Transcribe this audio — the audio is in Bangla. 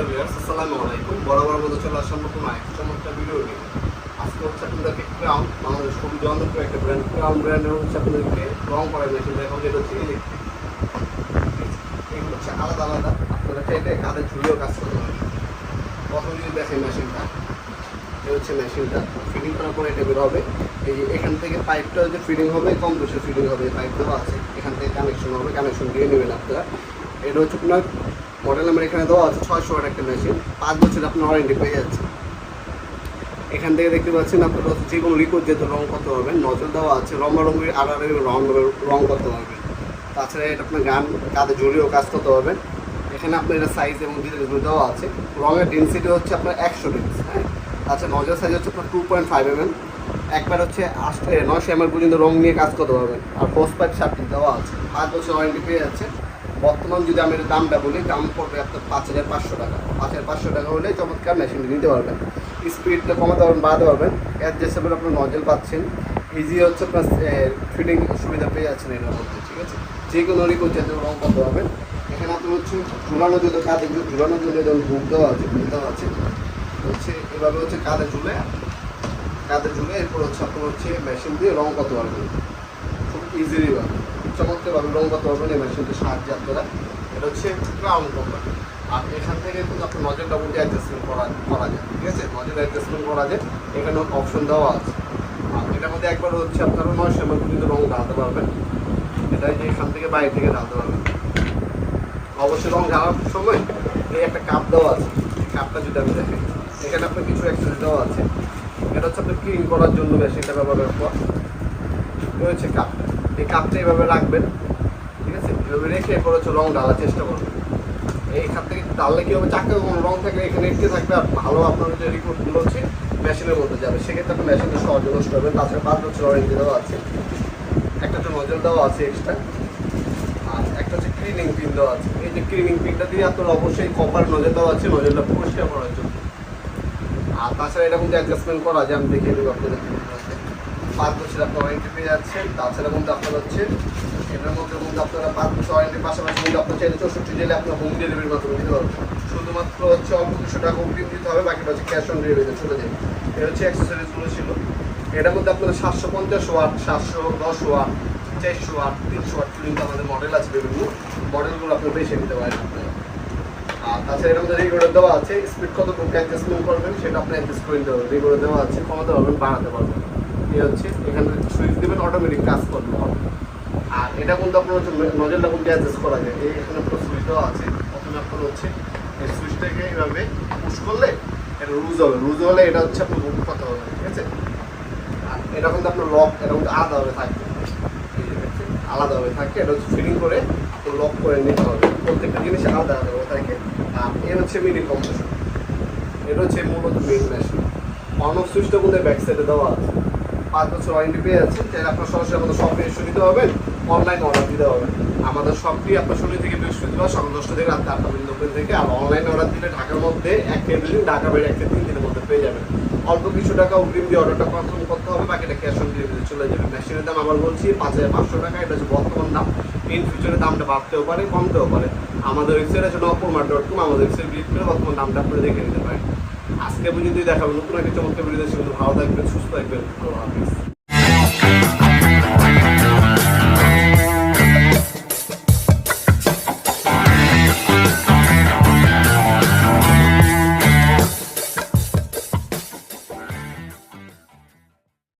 নমস্কার ভিউয়ার্স, আসসালামু আলাইকুম। বড় মতো চলে আসলাম নতুন আরেকটা চমৎকার ভিডিও নিয়ে। হচ্ছে আপনাদেরকে ক্রাউন জনপ্রিয় একটা ব্র্যান্ড ক্রাউন ব্র্যান্ডের হচ্ছে আপনাদেরকে রং করা মেশিন দেখো যেটা হচ্ছে ইলেকট্রিক আলাদা আপনারা চাইলে কাঁধে কাজ করতে পারেন। প্রথমে যদি মেশিনটা এই হচ্ছে মেশিনটা ফিটিং করার পরে এটা বের এই যে এখান থেকে পাইপটা যে ফিটিং হবে, কম বেশি ফিটিং হবে পাইপ দেওয়া আছে। এখান থেকে কানেকশন হবে কানেকশন দিয়ে নেবেন আপনারা। এটা হচ্ছে আপনার মডেল নাম্বার এখানে দেওয়া আছে ছয়শো ওয়াট একটা মেশিন পাঁচ বছর আপনার ওয়ারেন্টি পেয়ে যাচ্ছে এখান থেকে দেখতে পাচ্ছেন আপনার যে কোনো লিকুইড যেহেতু রং করতে পারবেন। নজর দেওয়া আছে রঙা রঙের আলাদা রং রং করতে পারবেন। তাছাড়া এটা আপনার গান, কাঁধে জড়িয়েও কাজ করতে পারবেন। এখানে আপনার এটা সাইজ এবং ডিটেলসগুলো দেওয়া আছে। রঙের ডেন্সিটি হচ্ছে আপনার একশো ডেন্স হ্যাঁ? তাছাড়া নজর সাইজ হচ্ছে আপনার two point five M M একবার হচ্ছে আষ্ট নয়শো এম পর্যন্ত রং নিয়ে কাজ করতে পারবেন। আর পোস্ট পাইপ সার্টিফিকেট দেওয়া আছে। পাঁচ বছর ওয়ারেন্টি পেয়ে যাচ্ছে বর্তমান যদি আমি দামটা বলি, দাম পড়বে আপনার পাঁচ হাজার পাঁচশো টাকা। পাঁচ হাজার পাঁচশো টাকা হলে চমৎকার মেশিনটি নিতে পারবেন। স্পিডটা কমাতে পারবেন, বাড়াতে পারবেন। অ্যাডজাস্টেবল আপনার নজল পাচ্ছেন। ইজি হচ্ছে আপনার ফিটিং সুবিধা পেয়ে যাচ্ছেন এটার মধ্যে, ঠিক আছে? যে কোনো যাতে রং করতে পারবেন। এখানে আপনার হচ্ছে ঝুলানো যদি কাঁধে ঝুলানো জন্য যেমন বুক দেওয়া আছে বুক দেওয়া আছে। হচ্ছে এভাবে হচ্ছে কাঁধে ঝুলে কাঁধে ঝুলে এরপর হচ্ছে আপনার হচ্ছে মেশিন দিয়ে রং করতে পারবেন। খুব ইজিলি পাবেন চমৎকারভাবে রং করতে পারবেন এই মেশিনটির সাহায্যে আপনারা এটা হচ্ছে ক্রাউন কোম্পানি আর এখান থেকে কিন্তু আপনার নজর উঠে অ্যাডজাস্টমেন্ট করা করা যায়, ঠিক আছে? নজর অ্যাডজাস্টমেন্ট করা যায়, এখানে অপশন দেওয়া আছে। আর এটার মধ্যে একবার হচ্ছে আপনারা নয় সময় কিন্তু রং ঢালতে পারবেন। এটা যে এখান থেকে বাইরে থেকে ঢালতে পারবেন। অবশ্যই রং ঢালার সময় এই একটা কাপ দেওয়া আছে। কাপটা যদি আমি দেখি, এখানে আপনার কিছু অ্যাক্সেস দেওয়া আছে। এটা হচ্ছে আপনি ক্লিন করার জন্য মেশিনটা ব্যবহার করা হচ্ছে কাপটা এই কাপটা এইভাবে রাখবেন, ঠিক আছে? এভাবে রেখে এরপর হচ্ছে রং ডালার চেষ্টা করবেন। এইখান থেকে ঢাললে কি হবে? চাকরি কোনো রং থাকলে এখানে একটু থাকবে আর ভালো আপনার যে রিপোর্টগুলো হচ্ছে মেশিনের মধ্যে যাবে। সেক্ষেত্রে আপনার মেশিনটা সহজে নষ্ট হবে। তাছাড়া পাঁচ বছর ওয়ারেন্টি দেওয়া আছে, একটা তো নজল দেওয়া আছে এক্সট্রা আর একটা হচ্ছে ক্লিনিং পিন দেওয়া আছে। এই যে ক্লিনিং পিনটা দিয়ে আপনার অবশ্যই কপার নজর দেওয়া আছে নজরটা পরিষ্কার করার জন্য। আর তাছাড়া এটা কিন্তু অ্যাডজাস্টমেন্ট করা যায়, আমি দেখিয়ে দেবো আপনাদের। পাঁচ বছর আপনার ওয়ারেন্টি পেয়ে যাচ্ছেন, তাছাড়া কিন্তু আপনার হচ্ছে এটার মধ্যে কিন্তু আপনারা পাঁচ বছর ওয়ারেন্টির পাশাপাশি কিন্তু আপনার চাইলে চৌষট্টি জেলে আপনার হোম ডেলিভারির মাধ্যমে দিতে পারবেন শুধুমাত্র হচ্ছে অল্প কিছু টাকা অগ্রিম দিতে হবে, বাকিটা হচ্ছে ক্যাশ অন ডেলিভারিতে চলে যাবে এটা হচ্ছে অ্যাক্সেসরিজগুলো ছিল। এটার মধ্যে আপনাদের সাতশো পঞ্চাশ ওয়াট সাতশো দশ ওয়াট চারশো ওয়াট তিনশো ওয়াট পর্যন্ত আমাদের মডেল আছে বিভিন্ন। মডেলগুলো আপনি বেছে নিতে পারেন আপনারা। আর তাছাড়া এর মধ্যে রেগুলেটর দেওয়া আছে। স্পিড কত অ্যাডজাস্টমেন্ট করবেন সেটা আপনি অ্যাডজাস্ট করে নিতে পারবেন। রেগুলেটর দেওয়া আছে, কমাতে পারবেন, বাড়াতে পারবেন। এই হচ্ছে, এখানে সুইচ দেবেন অটোমেটিক কাজ করবে। আর এটা কিন্তু আপনার হচ্ছে নজরটা কিন্তু অ্যাডজাস্ট করা যায়। এই এখানে আপনার সুইচ আছে। প্রথমে আপনার হচ্ছে এই সুইচটাকে এইভাবে করলে এটা লুজ হবে। লুজ এটা হচ্ছে আপনার বুক করতে হবে, ঠিক আছে? এটা কিন্তু আপনার লক এটা কিন্তু আলাদাভাবে থাকবে। আলাদাভাবে থাকে। এটা হচ্ছে ফিটিং করে লক করে নিতে প্রত্যেকটা জিনিস আলাদা আলাদা থাকে। আর এর হচ্ছে মিনি কম্প্রেশন এটা হচ্ছে মূলত মেইন মেশিন অন সুইচটা কিন্তু ব্যাক সাইডে দেওয়া আছে। পাঁচ বছর ওয়ারেন্টি পেয়ে যাচ্ছে চাইলে আপনার সরাসরি আমাদের শপে এসে নিতে হবে অনলাইন অর্ডার দিতে হবে। আমাদের শপটি আপনার শনি থেকে বৃহস্পতিবার সকাল দশটা থেকে রাত আটটা পর্যন্ত open থেকে, আর অনলাইন অর্ডার দিলে ঢাকার মধ্যে এক থেকে দুদিন ঢাকা বাইরে এক থেকে তিন দিনের মধ্যে পেয়ে যাবেন। অল্প কিছু টাকা অগ্রিম দিয়ে অর্ডারটা কনফার্ম করতে হবে বাকিটা ক্যাশ অন ডেলিভারি চলে যাবে। মেশিনের দাম আবার বলছি, পাঁচ হাজার পাঁচশো টাকা, এটা হচ্ছে বর্তমান দাম। ইন ফিউচারে দামটা বাড়তেও পারে, কমতেও পারে। আমাদের ওয়েবসাইট আছে নকরমার ডট কম আমাদের ওয়েবসাইট ভিজিট করে বর্তমান দামটা আপনারা দেখে নিতে পারেন। আজকে পর্যন্ত দেখাবো নতুন একটা চমৎকার ভিডিও দেখছি ভালো থাকবেন সুস্থ থাকবেন। আল্লাহ হাফিজ।